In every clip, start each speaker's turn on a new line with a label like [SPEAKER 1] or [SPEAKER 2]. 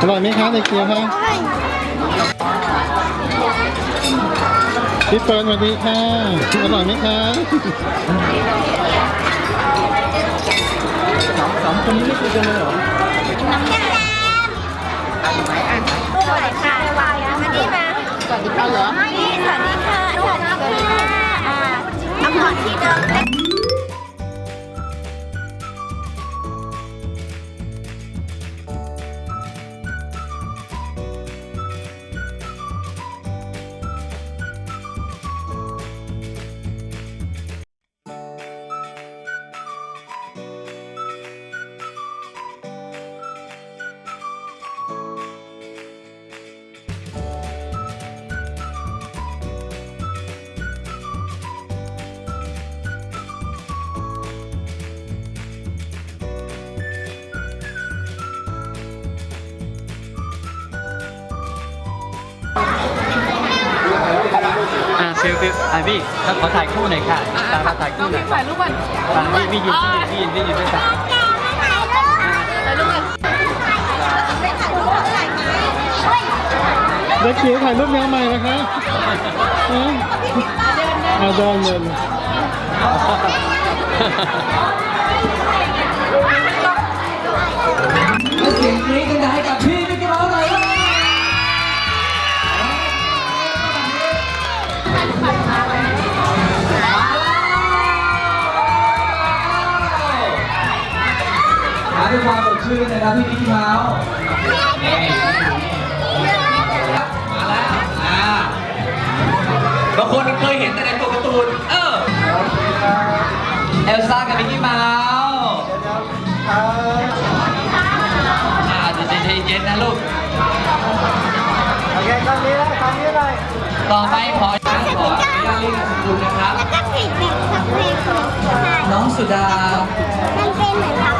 [SPEAKER 1] อร่อยไหมคะเด็กเกียวฮะพี่เฟิร์นสวัสดีค่ะอร่อยไหมคะ
[SPEAKER 2] สองสองคนนี้ไม่คุยกันเลยเหรอ
[SPEAKER 3] น้ำแข็งสวัสดีค่ะมาดีมาสวัสดีค่ะเหรอสวัสดีค่ะสวัสดีค่ะอ่าเอาก่อนที่เดิม
[SPEAKER 2] อ่าฟิลฟิลอะพี่เราขอถ่ายคู่หน่อยค่ะตามมาถ่ายคู่หน่อย
[SPEAKER 4] ถ่ายรูปก่อน
[SPEAKER 2] ตามพี่พี่ยืนพี่ยืนพี่ยืนด้วยกัน
[SPEAKER 4] ถ่ายรูปก่อน
[SPEAKER 1] เด็กเกียวถ่ายรูปแนวใหม่นะคะฮะอ่าเดินเดิน
[SPEAKER 5] ชื่นนะครับพี่มิกกี้เมาส์มาแล้วอ่าบางคนเคยเห็นแต่ในตัวการ์ตูน เออ เอลซ่ากับมิกกี้เมาส์อ่าใจเย็นๆนะลูก โอเคตอนนี้เลยตอนนี้เลยต่อไปขอขออนุญาตเรียกนามสกุลนะครับ
[SPEAKER 3] แล้วก็สีแบบสเปรย์ของใช่
[SPEAKER 5] น้องสุดา
[SPEAKER 3] มันเป็นเหมือนกับ
[SPEAKER 5] ชา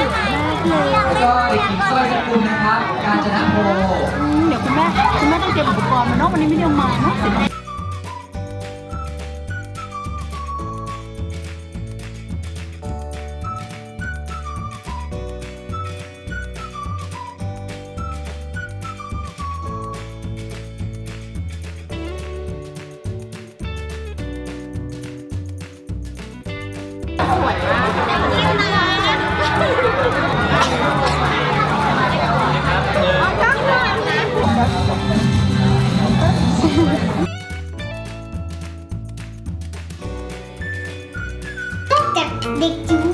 [SPEAKER 5] ส
[SPEAKER 3] วยมากเลย
[SPEAKER 5] แล้วก็เด็กหญิงสร้อยสกุลนะครับ กาญจนโพ
[SPEAKER 4] เดี๋ยวคุณแม่คุณแม่ต้องเตรียมอุปกรณ์มาเนาะวันนี้ไม่ได้เอามาเนาะเสียดาย
[SPEAKER 3] จากเด็ก จิ๋ว